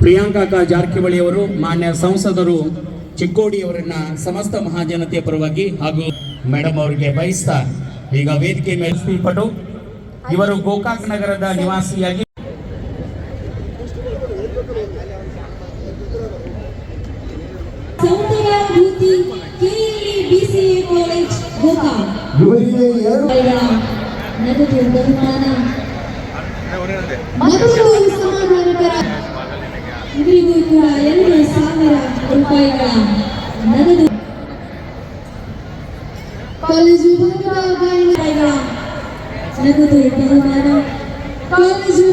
ಪ್ರಿಯಾಂಕಾ ಕಾ ಜಾರಕಿಹೊಳಿ ಅವರು ಮಾನ್ಯ ಸಂಸದರು ಚಿಕ್ಕೋಡಿಯವರನ್ನ ಸಮಸ್ತ ಮಹಾಜನತೆಯ ಪರವಾಗಿ ಹಾಗೂ ಮೇಡಮ್ ಅವರಿಗೆ ಬಯಸ್ತಾ ಈಗ ವೇದಿಕೆ ಮೇಲೆ ಶ್ರೀಪಟು ಇವರು ಗೋಕಾಕ್ ನಗರದ ನಿವಾಸಿಯಾಗಿ ಸೌಂದರ್ಯಾಭಿವೃದ್ಧಿ ಇವರಿಗೂ ಕೂಡ ಎರಡು ಸಾವಿರ ರೂಪಾಯಿಗಳ ನಗದು ಕಾಲೇಜು ವಿಭಾಗದ ಗಾಯನ ನಗದು ಬಹುಮಾನ ಕಾಲೇಜು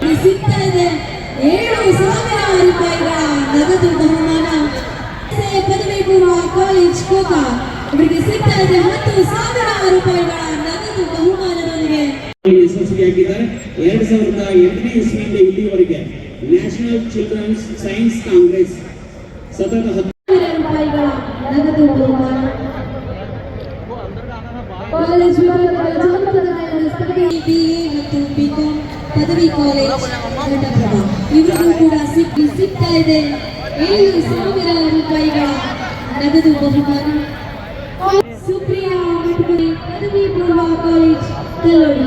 ಇಲ್ಲಿ ಸಿಗ್ತಾ ಇದೆ ಏಳು ಸಾವಿರ ರೂಪಾಯಿಗಳ ನಗದು ಬಹುಮಾನ ಎಸ್ಎ ಪದವಿ ಪೂರ್ವ ಕಾಲೇಜ್ ಕೋಕಾ ಇವರಿಗೆ ಸಿಗ್ತಾ ಇದೆ ಹತ್ತು ಸಾವಿರ ರೂಪಾಯಿಗಳ ನಗದು ಬಹುಮಾನದೊಂದಿಗೆ ಯಶಸ್ವಿಯಾಗಿದ್ದಾರೆ ಎರಡ್ ಸಾವಿರದ ಎಂಟನೇ ಇಸ್ವಿಯಿಂದ ಇಲ್ಲಿಯವರೆಗೆ ನ್ಯಾಷನಲ್ ಚಿಲ್ಡ್ರನ್ಸ್ ಸೈನ್ಸ್ ಕಾಂಗ್ರೆಸ್ ಸತತ ಹತ್ತು ಸಾವಿರ ರೂಪಾಯಿಗಳ ನಗದು ಬಹುಮಾನ ಕಾಲೇಜ್ ವಿಭಾಗದ ಜಾನಪದ ಗಾಯನ ಸ್ಪರ್ಧೆ ಬಿಎ ಮತ್ತು ಬಿಕಾಂ ಪದವಿ ಕಾಲೇಜ್ ಘಟಪ್ರಭಾ ಇವರಿಗೂ ಕೂಡ ಸಿಕ್ಕಿ ಸಿಗ್ತಾ ಇದೆ ಏಳು ಸಾವಿರ ರೂಪಾಯಿಗಳ ನಗದು ಬಹುಮಾನ ಸುಪ್ರಿಯಾ ಮಠಗುಡಿ ಪದವಿ ಪೂರ್ವ ಕಾಲೇಜ್ ಕಲ್ಲೋಡಿ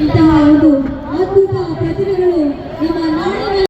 ಇಂತಹ ಒಂದು ಅದ್ಭುತ ಪ್ರತಿಭೆಗಳು ನಮ್ಮ ನಾಡಿನ